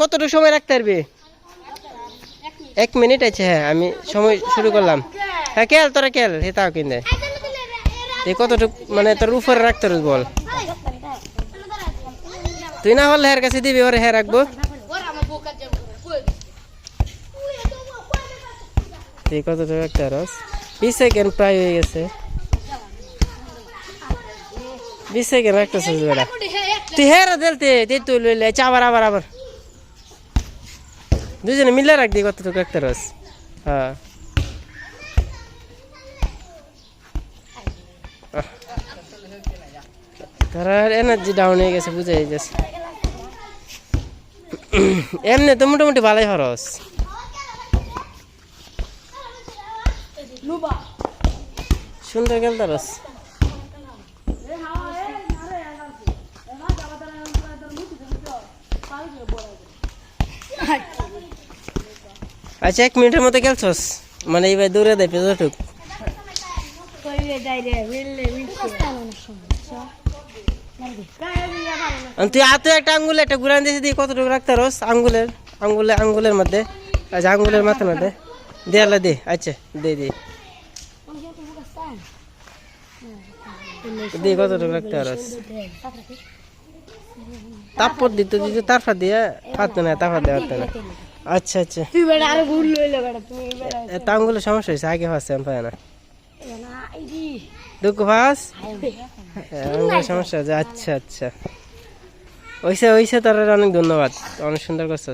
কতটুকু সময় রাখতে পারবি? এক মিনিট আছে হ্যাঁ আমি সময় শুরু করলাম। হ্যাঁ কেল তোরা কেল হে, তাও কিনে। এই কতটুকু মানে তোর উপরে রাখতে বল। তুই না হলে হের কাছে দিবি, ওরে হ্যাঁ রাখব। এই কতটুকু রাখতে পারস? বিশ সেকেন্ড প্রায় হয়ে গেছে। বিশ সেকেন্ড রাখতেছিস বেড়া তুই হেরা দেলতে তুই তুই লইলে আবার আবার আবার। দুজনে মিলে রাখ দি কতটুকু একটা রস হ্যাঁ। তারা এনার্জি ডাউন হয়ে গেছে বুঝাই গেছে। এমনি তো মোটামুটি ভালোই খরচ। সুন্দর খেলতে রস আচ্ছা এক মিনিটের মতো খেলছস মানে এইবার দৌড়ে দেয় পেজটুক তুই হাতে একটা আঙ্গুলে, একটা ঘুরান দিয়েছি দিয়ে কতটুকু রাখতে রস আঙ্গুলের, আঙ্গুলে, আঙ্গুলের মধ্যে। আচ্ছা আঙ্গুলের মাথার মধ্যে। দেয়ালে দে। আচ্ছা দে দে। দিয়ে কতটুকু রাখতে রস তারপর দিত দিত তারপর দিয়ে পারতো না তারপর দিয়ে পারতো না। আচ্ছা আচ্ছা। তুই বেটা আরও ভুল লইলে বেটা তুমি বেটা সমস্যা হয়েছে আগে ফার্স্ট আমি পায় না। দুঃখ ফাস সমস্যা আছে আচ্ছা আচ্ছা। ওইসা ওইসা তার অনেক ধন্যবাদ অনেক সুন্দর করছিস।